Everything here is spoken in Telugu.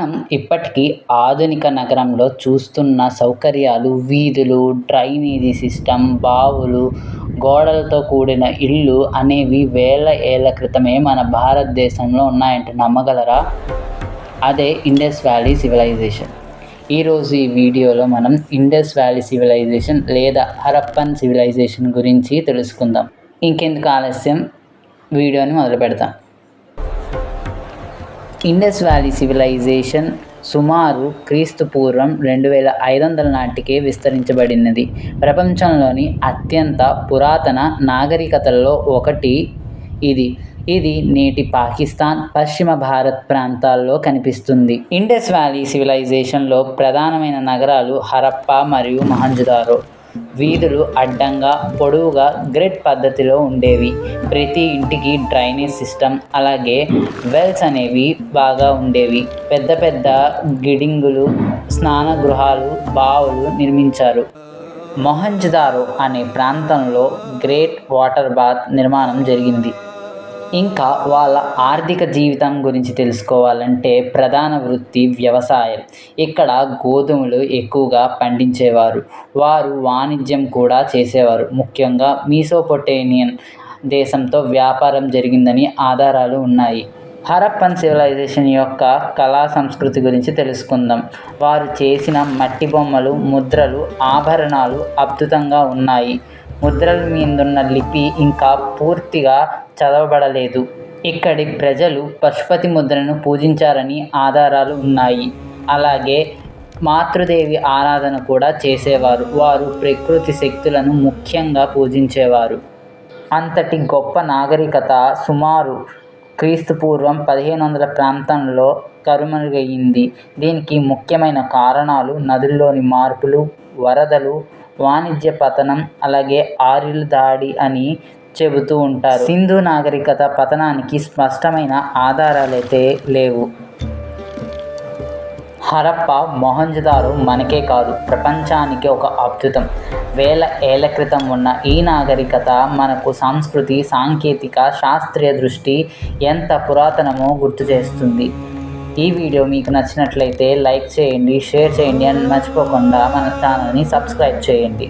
మనం ఇప్పటికీ ఆధునిక నగరంలో చూస్తున్న సౌకర్యాలు వీధులు డ్రైనేజీ సిస్టమ్ బావులు గోడలతో కూడిన ఇళ్ళు అనేవి వేల ఏళ్ళ క్రితమే మన భారతదేశంలో ఉన్నాయంటే నమ్మగలరా? అదే ఇండస్ వ్యాలీ సివిలైజేషన్. ఈరోజు ఈ వీడియోలో మనం ఇండస్ వ్యాలీ సివిలైజేషన్ లేదా హరప్పన్ సివిలైజేషన్ గురించి తెలుసుకుందాం. ఇంకెందుకు ఆలస్యం? వీడియోని మొదలు పెడతాం ఇండస్ వ్యాలీ సివిలైజేషన్ సుమారు క్రీస్తు పూర్వం రెండు వేల ఐదు వందల నాటికే విస్తరించబడినది. ప్రపంచంలోని అత్యంత పురాతన నాగరికతల్లో ఒకటి ఇది. ఇది నేటి పాకిస్తాన్ పశ్చిమ భారత్ ప్రాంతాల్లో కనిపిస్తుంది. ఇండస్ వ్యాలీ సివిలైజేషన్లో ప్రధానమైన నగరాలు హరప్పా మరియు మహంజుదారో. వీధులు అడ్డంగా పొడవుగా గ్రిడ్ పద్ధతిలో ఉండేవి. ప్రతి ఇంటికి డ్రైనేజ్ సిస్టమ్ అలాగే వెల్స్ అనేవి బాగా ఉండేవి. పెద్ద పెద్ద గిడింగులు స్నాన గృహాలు బావులు నిర్మించారు. మొహంజదారో అనే ప్రాంతంలో గ్రేట్ వాటర్ బాత్ నిర్మాణం జరిగింది. ఇంకా వాళ్ళ ఆర్థిక జీవితం గురించి తెలుసుకోవాలంటే ప్రధాన వృత్తి వ్యవసాయం. ఇక్కడ గోధుమలు ఎక్కువగా పండించేవారు. వారు వాణిజ్యం కూడా చేసేవారు. ముఖ్యంగా మీసోపొటేనియన్ దేశంతో వ్యాపారం జరిగిందని ఆధారాలు ఉన్నాయి. హరప్పన్ సివిలైజేషన్ యొక్క కళా సంస్కృతి గురించి తెలుసుకుందాం. వారు చేసిన మట్టి బొమ్మలు ముద్రలు ఆభరణాలు అద్భుతంగా ఉన్నాయి. ముద్రల మీదున్న లిపి ఇంకా పూర్తిగా చదవబడలేదు. ఇక్కడి ప్రజలు పశుపతి ముద్రను పూజించారని ఆధారాలు ఉన్నాయి. అలాగే మాతృదేవి ఆరాధన కూడా చేసేవారు. వారు ప్రకృతి శక్తులను ముఖ్యంగా పూజించేవారు. అంతటి గొప్ప నాగరికత సుమారు క్రీస్తు పూర్వం పదిహేను వందల ప్రాంతంలో కరుమరుగయ్యింది. దీనికి ముఖ్యమైన కారణాలు నదుల్లోని మార్పులు వరదలు వాణిజ్య పతనం అలాగే ఆర్యుల దాడి అని చెబుతూ ఉంటారు. సింధు నాగరికత పతనానికి స్పష్టమైన ఆధారాలైతే లేవు. హరప్ప మొహంజదారు మనకే కాదు ప్రపంచానికి ఒక అద్భుతం. వేల ఏళ్ళ క్రితం ఉన్న ఈ నాగరికత మనకు సంస్కృతి సాంకేతిక శాస్త్రీయ దృష్టి ఎంత పురాతనమో గుర్తు చేస్తుంది. ఈ వీడియో మీకు నచ్చినట్లయితే లైక్ చేయండి షేర్ చేయండి అని మర్చిపోకుండా మన ఛానల్ని సబ్స్క్రైబ్ చేయండి.